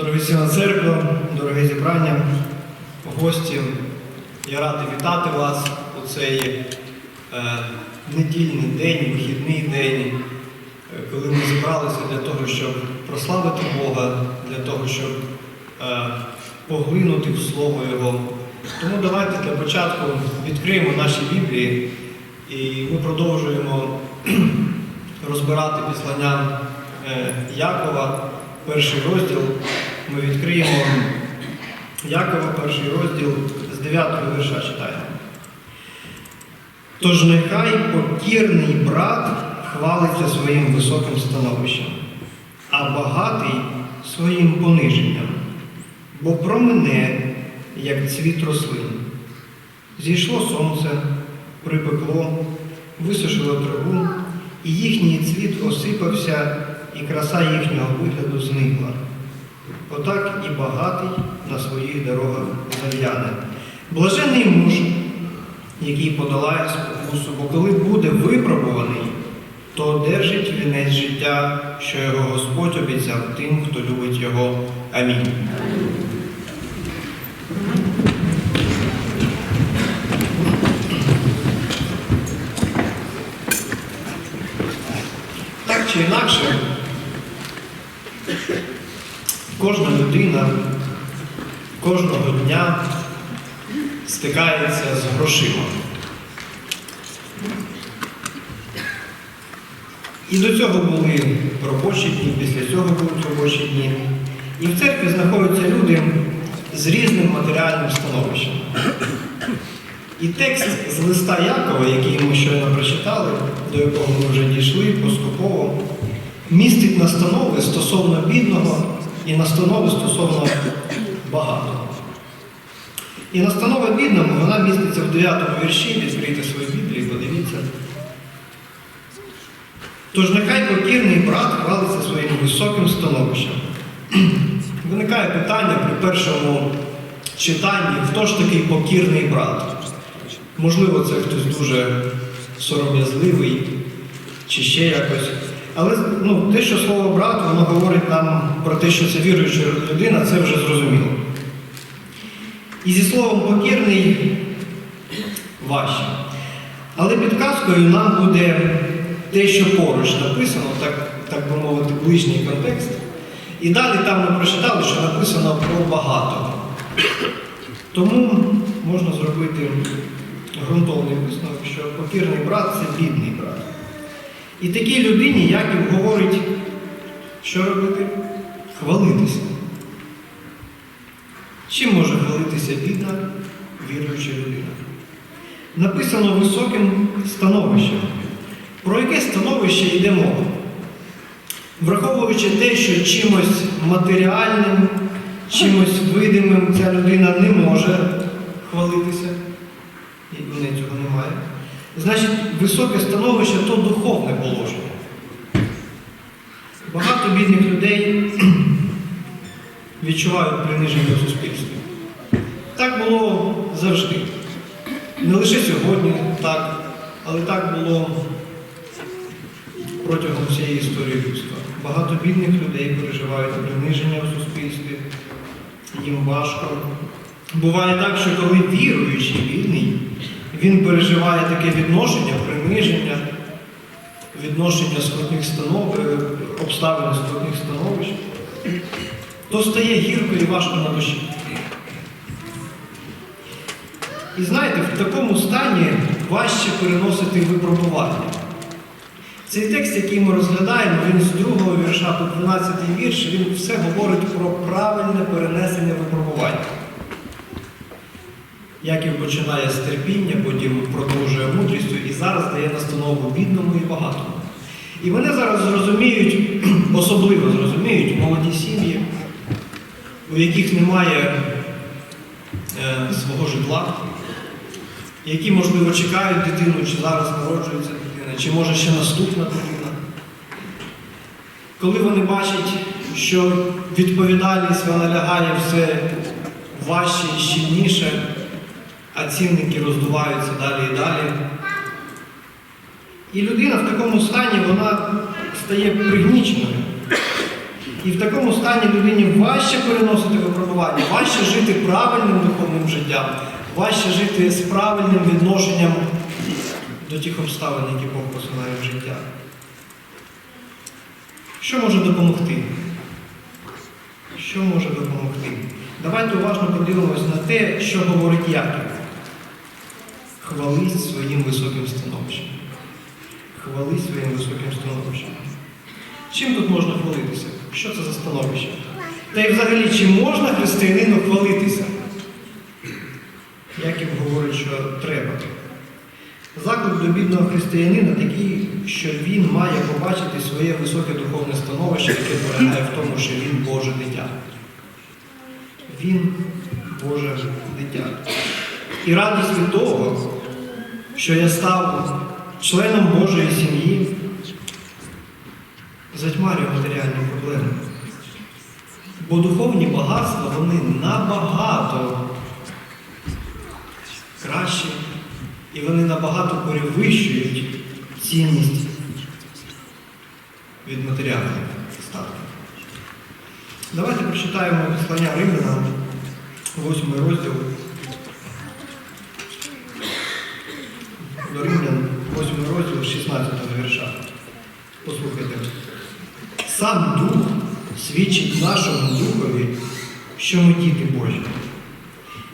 Дорогоцінна церква, дороге зібрання, гості, я радий вітати вас у цей е, недільний день, вихідний день, коли ми зібралися для того, щоб прославити Бога, для того, щоб е, поглинути в Слово Його. Тому давайте для початку відкриємо наші Біблії і ми продовжуємо розбирати післання е, Якова, перший розділ. Ми відкриємо Якова, перший розділ з 9 вірша читаємо. Тож нехай покірний брат хвалиться своїм високим становищем, а багатий своїм пониженням, бо промене, як цвіт рослин. Зійшло сонце, припекло, висушило траву, і їхній цвіт осипався, і краса їхнього вигляду зникла. Отак і багатий на своїх дорогах зав'яне. Блажений муж, який подолає спокусу, бо коли буде випробуваний, то одержить вінець життя, що його Господь обіцяв тим, хто любить його. Амінь. Так чи інакше, кожна людина кожного дня стикається з грошима. І до цього були робочі дні, після цього будуть робочі дні. І в церкві знаходяться люди з різним матеріальним становищем. І текст з листа Якова, який ми щойно прочитали, до якого ми вже дійшли поступово, містить настанови стосовно бідного і настанови стосовно багатого. І настанова бідному, вона міститься в 9 вірші, відкрийте свої Біблії, подивіться. Тож нехай покірний брат хвалиться своїм високим становищем. Виникає питання при першому читанні, хто ж такий покірний брат? Можливо, це хтось дуже сором'язливий чи ще якось. Але ну, те, що слово брат, воно говорить нам про те, що це віруюча людина, це вже зрозуміло. І зі словом покірний важче. Але підказкою нам буде те, що поруч написано, так, так би мовити, ближній контекст. І далі там ми прочитали, що написано про багато. Тому можна зробити ґрунтовний висновок, що покірний брат це бідний брат. І такій людині Яків говорить, що робити? Хвалитися. Чим може хвалитися бідна, віруюча людина? Написано високим становищем. Про яке становище йде мова? Враховуючи те, що чимось матеріальним, чимось видимим ця людина не може хвалитися, і в неї цього немає. Значить, високе становище то духовне положення. Багато бідних людей відчувають приниження в суспільстві. Так було завжди. Не лише сьогодні так, але так було протягом всієї історії людства. Багато бідних людей переживають приниження у суспільстві, їм важко. Буває так, що коли віруючий бідний, він переживає таке відношення, приниження, відношення скрутних станов, е, обставин скрутних становищ, то стає гірко і важко на душі. І знаєте, в такому стані важче переносити випробування. Цей текст, який ми розглядаємо, він з другого вірша по 12 вірш, він все говорить про правильне перенесення випробування. Яків починає з терпіння, потім продовжує мудрістю і зараз дає настанову бідному і багатому. І вони зараз зрозуміють, особливо зрозуміють молоді сім'ї, у яких немає е, свого житла, які, можливо, чекають дитину, чи зараз народжується дитина, чи може ще наступна дитина. Коли вони бачать, що відповідальність вона лягає все важче і щільніше, а цінники роздуваються далі і далі. І людина в такому стані вона стає пригніченою. І в такому стані людині важче переносити випробування, важче жити правильним духовним життям, важче жити з правильним відношенням до тих обставин, які Бог посилає в життя. Що може допомогти? Що може допомогти? Давайте уважно подивимось на те, що говорить Яків. Хвались своїм високим становищем. Хвались своїм високим становищем. Чим тут можна хвалитися? Що це за становище? Та й взагалі, чи можна християнину хвалитися? Яків говорить, що треба. Заклик до бідного християнина такий, що він має побачити своє високе духовне становище, яке полягає в тому, що він Боже дитя. Він Боже дитя. І радість від того, що я став членом Божої сім'ї, затьмарює матеріальні проблеми. Бо духовні багатства вони набагато кращі і вони набагато перевищують цінність від матеріальних статків. Давайте прочитаємо послання Римлянам, 8 розділ. До Римлян, 8 розділ, 16 вірша. Послухайте. Сам Дух свідчить нашому Духові, що ми діти Божі.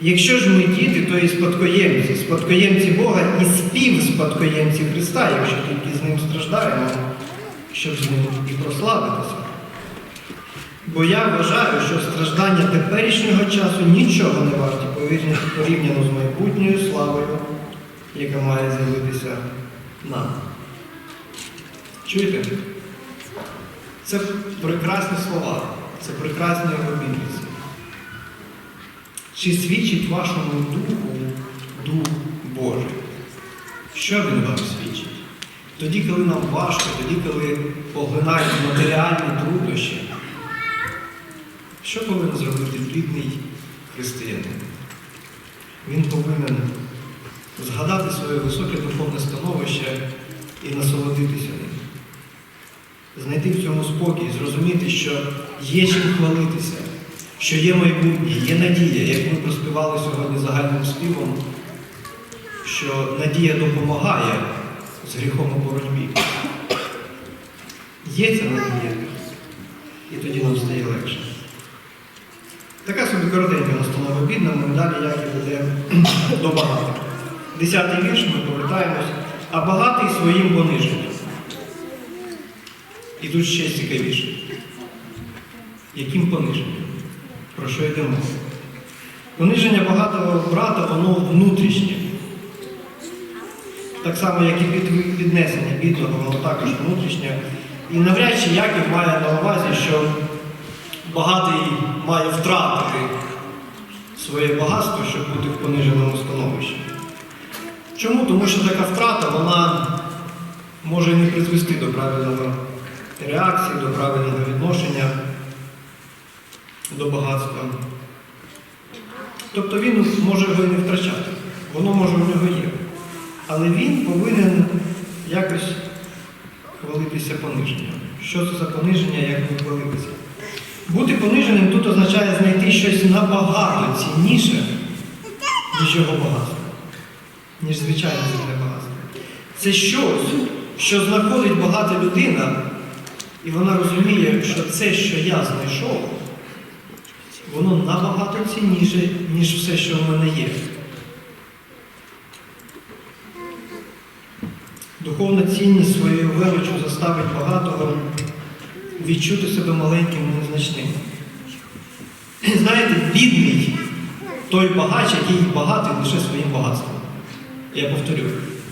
Якщо ж ми діти, то і спадкоємці, спадкоємці Бога і співспадкоємці Христа, якщо тільки з ним страждаємо, щоб з ним і прославитися. Бо я вважаю, що страждання теперішнього часу нічого не варті порівняно з майбутньою славою, яка має з'явитися нам. Чуєте? Це прекрасні слова, це прекрасні обітниці. Чи свідчить вашому духу Дух Божий? Що він вам свідчить? Тоді, коли нам важко, тоді, коли поглинають матеріальні труднощі, що повинен зробити бідний християнин? Він повинен згадати своє високе духовне становище і насолодитися ним. Знайти в цьому спокій, зрозуміти, що є чим хвалитися, що є майбутнє, є надія, як ми проспівали сьогодні загальним співом, що надія допомагає з гріхом у боротьбі. Є ця надія, і тоді нам стає легше. Така собі коротенька настанова бідному, і далі як і буде до багатих. Десятий вірш ми повертаємось, а багатий своїм пониженням. І тут ще цікавіше. Яким пониженням? Про що йде мова? Пониження багатого брата, воно внутрішнє. Так само, як і під- піднесення бідного, воно також внутрішнє. І навряд чи Яків має на увазі, що багатий має втратити своє багатство, щоб бути в пониженому становищі. Чому? Тому що така втрата, вона може не призвести до правильної реакції, до правильного відношення до багатства. Тобто він може його не втрачати, воно може у нього є. Але він повинен якось хвалитися пониженням. Що це за пониження, як не хвалитися? Бути пониженим тут означає знайти щось набагато цінніше, ніж його багатство, ніж звичайне земне багатство. Це щось, що знаходить багата людина, і вона розуміє, що це, що я знайшов, воно набагато цінніше, ніж все, що в мене є. Духовна цінність своєю величчю заставить багатого відчути себе маленьким і незначним. Знаєте, бідний той багач, який багатий лише своїм багатством. Я повторю,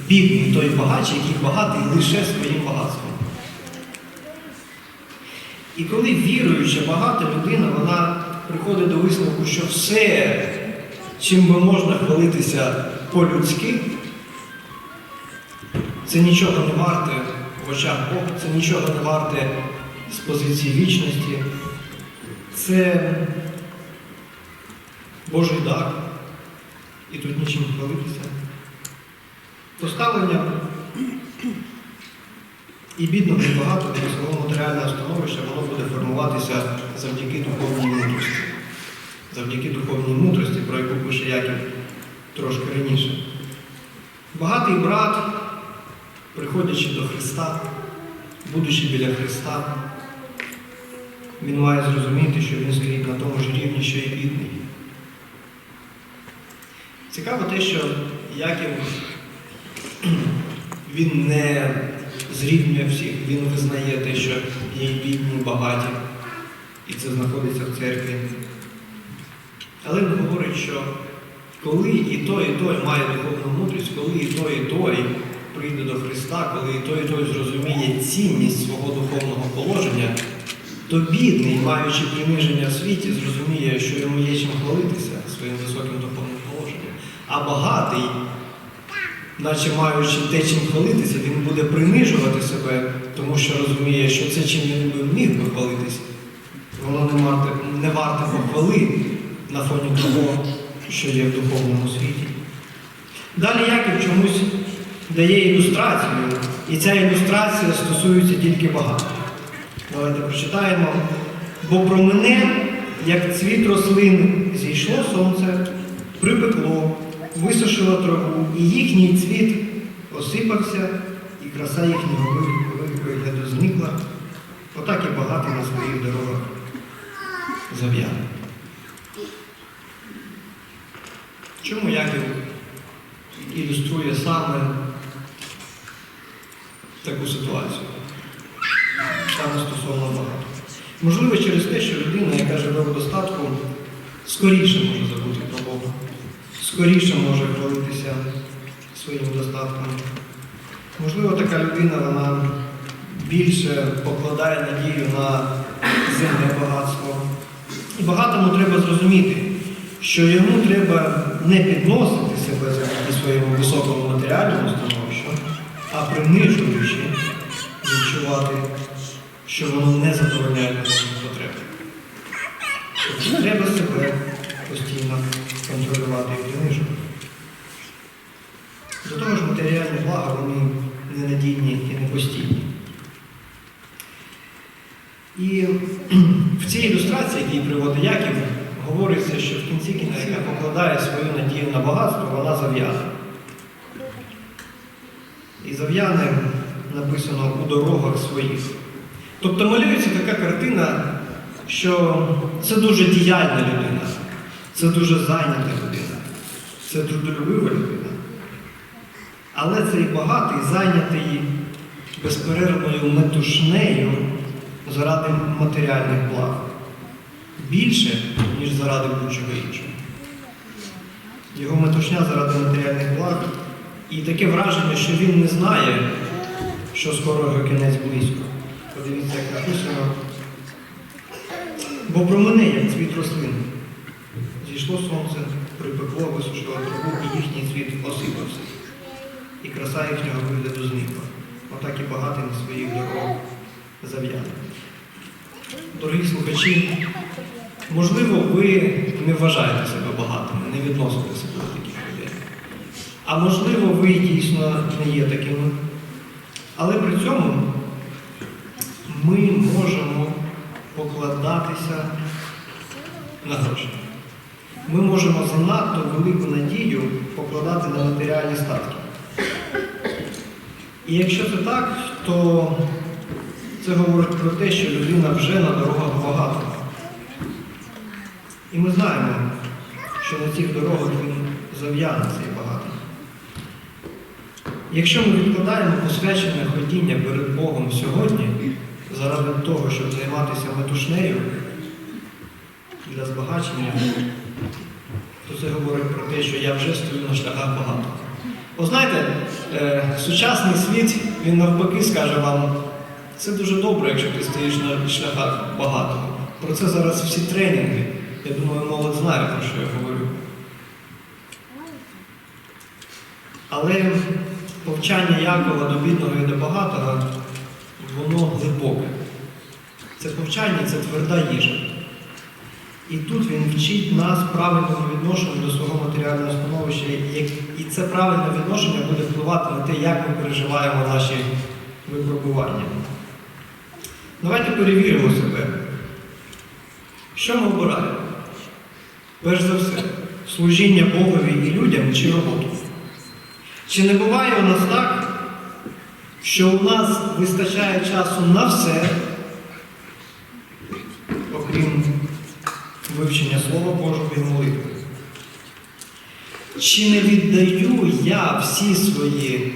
бідний той багач, який багатий лише своїм багатством. І коли віруюча багата людина, вона приходить до висновку, що все, чим би можна хвалитися по-людськи, це нічого не варте в очах Бога, це нічого не варте з позиції вічності. Це Божий дар. І тут нічим хвалитися. Поставлення І бідного і багато свого матеріального становища воно буде формуватися завдяки духовній мудрості. Завдяки духовній мудрості, про яку пише Яків трошки раніше. Багатий брат, приходячи до Христа, будучи біля Христа, він має зрозуміти, що він стоїть на тому ж рівні, що і бідний. Цікаво те, що Яків він не зрівнює всіх, він визнає те, що є бідні, багаті, і це знаходиться в церкві. Але він говорить, що коли і той, і той має духовну мудрість, коли і той, і той прийде до Христа, коли і той, і той зрозуміє цінність свого духовного положення, то бідний, маючи приниження в світі, зрозуміє, що йому є чим хвалитися своїм високим духовним положенням. А багатий, наче маючи те, чим хвалитися, він буде принижувати себе, тому що розуміє, що це чим він міг би хвалитися. Воно не варте, не варте похвали на фоні того, що є в духовному світі. Далі Яків чомусь дає ілюстрацію, і ця ілюстрація стосується тільки багато. Давайте прочитаємо. Бо про мене, як цвіт рослин, зійшло сонце, припекло, висушило траву, і їхній цвіт осипався, і краса їхнього ви- вигляду зникла. Отак і багато на своїх дорогах зав'яне. Чому Яків ілюструє саме таку ситуацію? Саме стосовно багато. Можливо, через те, що людина, яка живе в достатку, скоріше може забути про Бога, скоріше може хвалитися своїм достатком. Можливо, така людина вона більше покладає надію на земне багатство. І багатому треба зрозуміти, що йому треба не підносити себе завдяки своєму високому матеріальному становищу, а принижуючи відчувати, що воно не задовольняє духовні потреби. Треба себе постійно контролювати і принижувати. До того ж, матеріальні блага вони ненадійні і не постійні. І в цій ілюстрації, які приводить Яків, говориться, що в кінці кінця, покладає свою надію на багатство, вона зав'яне. І зав'яне написано у дорогах своїх. Тобто малюється така картина, що це дуже діяльна людина, це дуже зайнята людина, це трудолюбива людина. Але цей багатий зайнятий безперервною метушнею заради матеріальних благ. Більше, ніж заради будь-чого іншого. Його метушня заради матеріальних благ. І таке враження, що він не знає, що скоро його кінець близько. Подивіться, як написано. Бо про мене, як цвіт рослин. Зійшло сонце, припекло, висушило траву, і їхній цвіт осипався. І краса їхнього вигляду зникла. Отак і багатий на своїх дорогах зав'яне. Дорогі слухачі, можливо, ви не вважаєте себе багатими, не відносите себе до таких людей. А можливо, ви дійсно не є такими. Але при цьому ми можемо покладатися на гроші. Ми можемо занадто велику надію покладати на матеріальні статки. І якщо це так, то це говорить про те, що людина вже на дорогах багата. І ми знаємо, що на цих дорогах він зав'яне цей багатий. Якщо ми відкладаємо посвячене ходіння перед Богом сьогодні, заради того, щоб займатися метушнею для збагачення, то це говорить про те, що я вже стою на шляхах багато. О, знаєте, е, сучасний світ, він навпаки скаже вам, це дуже добре, якщо ти стоїш на шляхах багатого. Про це зараз всі тренінги. Я думаю, молодь знає, про що я говорю. Але повчання Якова до бідного і до багатого, воно глибоке. Це повчання це тверда їжа. І тут він вчить нас правильному відношенню до свого матеріального становища. І- це правильне відношення буде впливати на те, як ми переживаємо наші випробування. Давайте перевіримо себе. Що ми обираємо? Перш за все, служіння Богові і людям чи роботу. Чи не буває у нас так, що у нас вистачає часу на все, окрім вивчення Слова Божого і молитви? Чи не віддаю я всі свої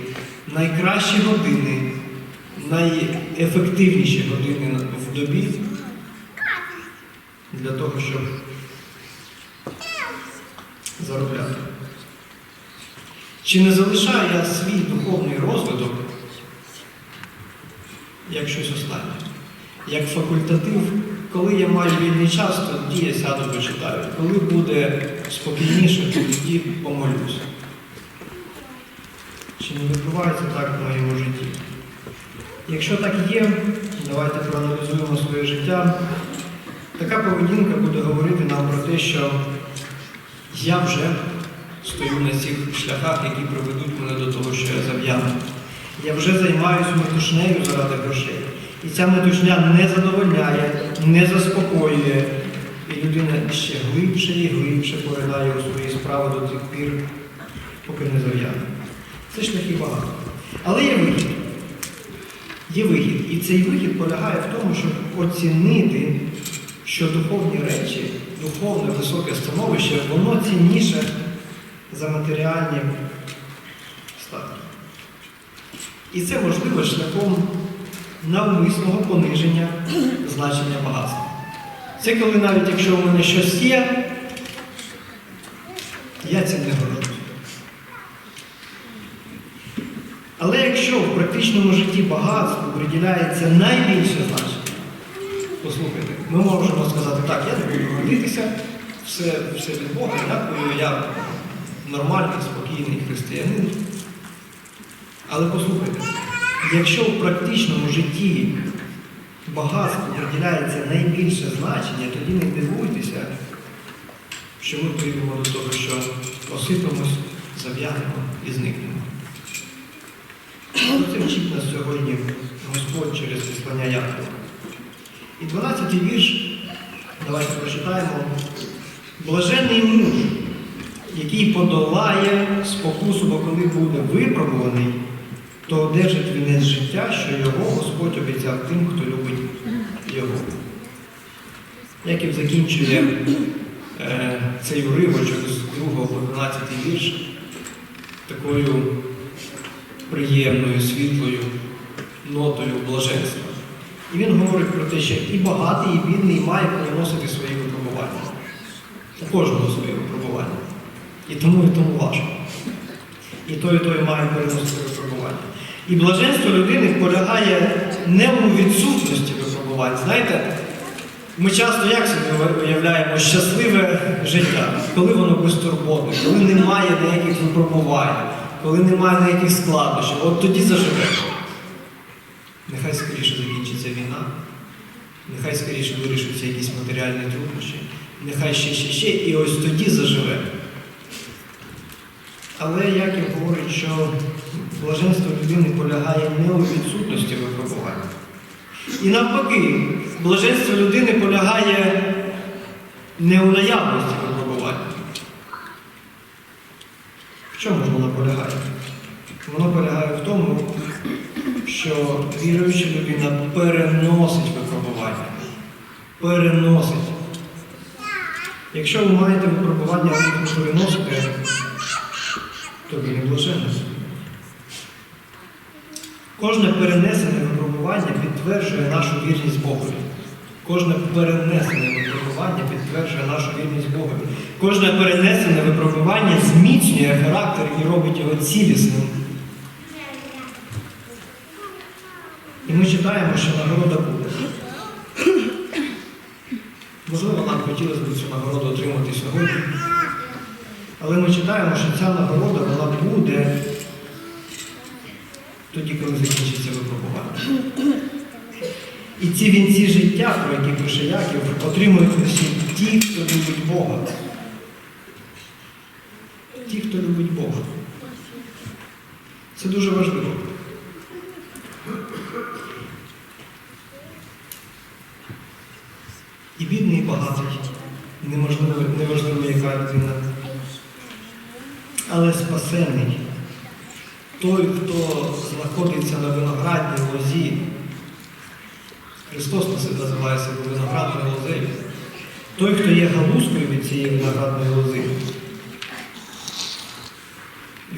найкращі години, найефективніші години в добі для того, щоб заробляти? Чи не залишаю я свій духовний розвиток як щось останнє? Як факультатив, коли я маю вільний час, тоді я сяду почитаю. Коли буде спокійніше, тоді помолюся. Чи не відбувається так в моєму житті? Якщо так є, давайте проаналізуємо своє життя. Така поведінка буде говорити нам про те, що я вже стою на цих шляхах, які приведуть мене до того, що я зав'яну. Я вже займаюся метушнею заради грошей. І ця метушня не задовольняє, не заспокоює. І людина ще глибше і глибше поринає у свої справи до тих пір, поки не зав'яне. Це шляхи багато. Але є вихід. Є вихід. І цей вихід полягає в тому, щоб оцінити, що духовні речі, духовне високе становище, воно цінніше за матеріальні статки. І це можливо шляхом навмисного пониження значення багатства. Це коли навіть якщо у мене щось є, я цим не горжусь. Але якщо в практичному житті багатству приділяється найбільше значення, послухайте, ми можемо сказати, так, я не буду гордитися, все, все від Бога, дякую, я нормальний, спокійний християнин. Але послухайте, якщо в практичному житті багатству приділяється найбільше значення, тоді не дивуйтеся, що ми прийдемо до того, що осипемось, зав'янемо і зникнемо. Це вчить нас сьогодні Господь через післання Якова. І 12-й вірш, давайте прочитаємо. Блаженний муж, який подолає спокусу, бо коли буде випробуваний, то одержить вінець життя, що його Господь обіцяв тим, хто любить його. Яків закінчує е, цей уривочок з 2 по 12 вірш такою приємною, світлою нотою блаженства. І він говорить про те, що і багатий, і бідний має переносити свої випробування. У кожного своє випробування. І тому і тому важко. І той, і той має переносити випробування. І блаженство людини полягає не у відсутності випробувань. Знаєте, ми часто як собі уявляємо щасливе життя, коли воно безтурботне, коли немає ніяких випробувань, коли немає ніяких складнощів, от тоді заживемо. Нехай скоріше закінчиться війна, нехай скоріше вирішаться якісь матеріальні труднощі, нехай ще, ще, ще, і ось тоді заживемо. Але як і говорить, що блаженство людини полягає не у відсутності випробування. І навпаки, блаженство людини полягає не у наявності випробування. В чому ж воно полягає? Воно полягає в тому, що віруюча людина переносить випробування. Переносить. Якщо ви маєте випробування, ви переносите, то ви не блаженні. Кожне перенесене випробування підтверджує нашу вірність Богові. Кожне перенесене випробування підтверджує нашу вірність Богові. Кожне перенесене випробування зміцнює характер і робить його цілісним. І ми читаємо, що нагорода буде. Можливо, нам хотілося б цю нагороду отримати сьогодні. Але ми читаємо, що ця нагорода вона буде тоді, коли закінчиться випробування. І ці вінці життя, про які пише Яків, отримують лише ті, хто любить Бога. Ті, хто любить Бога. Це дуже важливо. І бідний, і багатий. Неможливо, неважливо, яка людина. Але спасенний. Той, хто знаходиться на виноградній лозі. Христос на називає себе виноградною лозею. Той, хто є галузкою від цієї виноградної лози,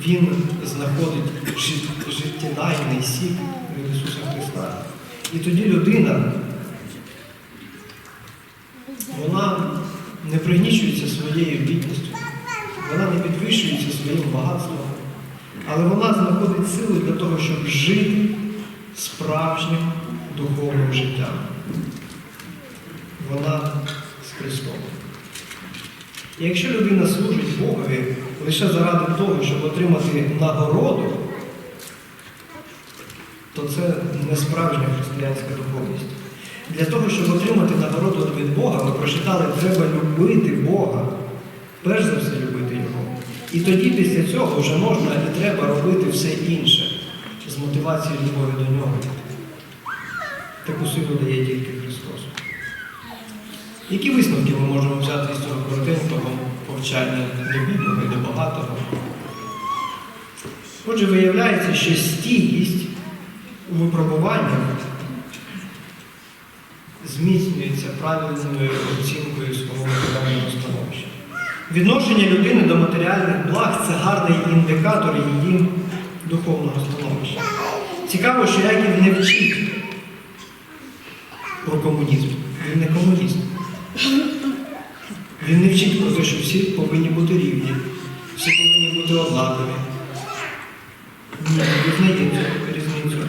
він знаходить жит- життєдайний сік від Ісуса Христа. І тоді людина, вона не пригнічується своєю бідністю, вона не підвищується своїм багатством, але вона знаходить сили для того, щоб жити справжнім духовним життям. Вона з Христом. Якщо людина служить Богові лише заради того, щоб отримати нагороду, то це не справжня християнська духовність. Для того, щоб отримати нагороду від Бога, ми прочитали, треба любити Бога. Перш за все. І тоді після цього вже можна і треба робити все інше з мотивації любові до нього. Таку силу дає тільки Христос. Які висновки ми можемо взяти з цього коротенького повчання до бідного і до багатого? Отже, виявляється, що стійкість у випробуваннях зміцнюється правильною оцінкою свого становища. Відношення людини до матеріальних благ це гарний індикатор її духовного становища. Цікаво, що Яків не вчить про комунізм. Він не комуніст. Він не вчить про те, що всі повинні бути рівні, всі повинні бути однакові. Визнає цю різницю.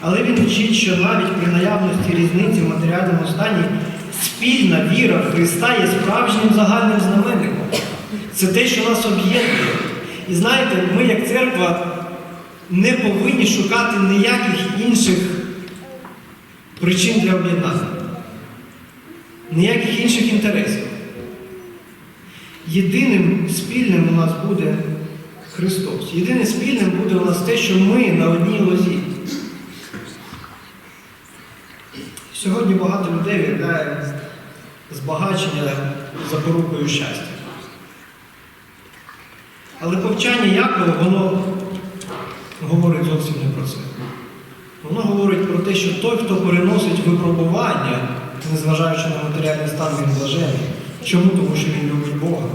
Але він вчить, що навіть при наявності різниці в матеріальному стані спільна віра в Христа є справжнім загальним знаменником. Це те, що нас об'єднує. І знаєте, ми, як церква, не повинні шукати ніяких інших причин для об'єднання, ніяких інших інтересів. Єдиним спільним у нас буде Христос. Єдиним спільним буде у нас те, що ми на одній лозі. Сьогодні багато людей виявляє збагачення запорукою щастя. Але повчання Якова, воно говорить зовсім не про це. Воно говорить про те, що той, хто переносить випробування, незважаючи на матеріальний стан, він блажений. Чому? Тому що він любить Бога.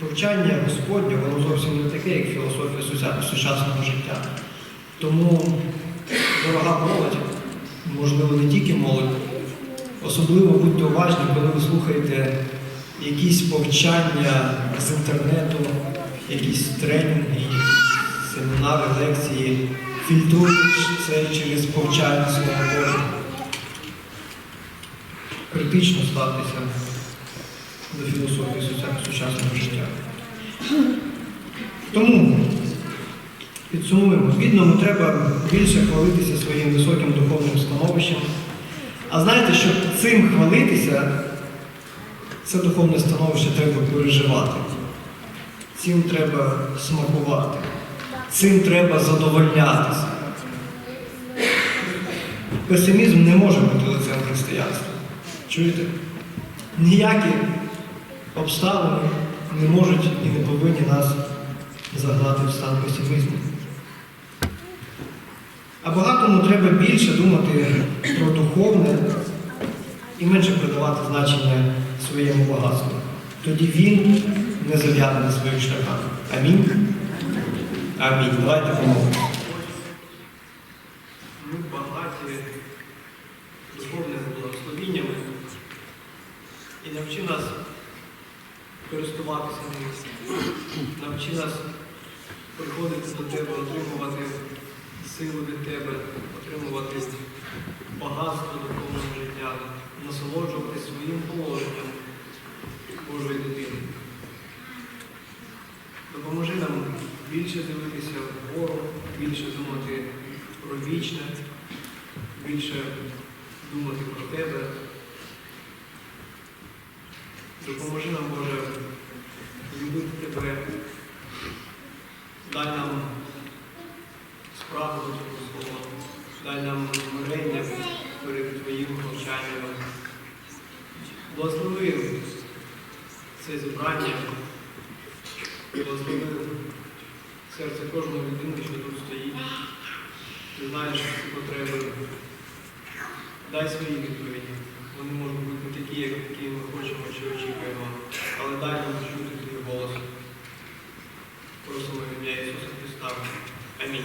Повчання Господнє, воно зовсім не таке, як філософія сучасного життя. Тому дорога молодь, можливо, не тільки молодь, особливо будьте уважні, коли ви слухаєте якісь повчання з інтернету, якісь тренінги, семінари, лекції, фільтруйте це через повчання свого Бога. Критично ставтеся до філософії сучасного життя. Тому підсумуємо, бідному треба більше хвалитися своїм високим духовним становищем. А знаєте, щоб цим хвалитися, це духовне становище треба переживати. Цим треба смакувати. Цим треба задовольнятися. Песимізм не може бути лицем християнства. Чуєте? Ніякі обставини не можуть і не повинні нас загнати в стан песимізму. А багатому треба більше думати про духовне і менше придавати значення своєму багатству. Тоді він не зав'яне на своїх шляхах. Амінь. Амінь. Давайте помолимося. Ми багаті духовними благословіннями і навчи нас користуватися ним. Навчи нас приходити до тебе, отримувати силу від тебе, отримувати більше дивитися вгору, більше думати про вічне, більше думати про тебе. Допоможи нам, Боже, любити тебе, дай нам справу до Твого дай нам мирення перед Твоїм навчанням. Благослови це зібрання, благослови серце кожного людини, що тут стоїть. Ти знаєш ці потреби. Дай свої відповіді. Вони можуть бути не такі, які ми хочемо чи очікуємо, але дай нам чути твій голос. Просимо ім'я Ісуса Христа. Амінь.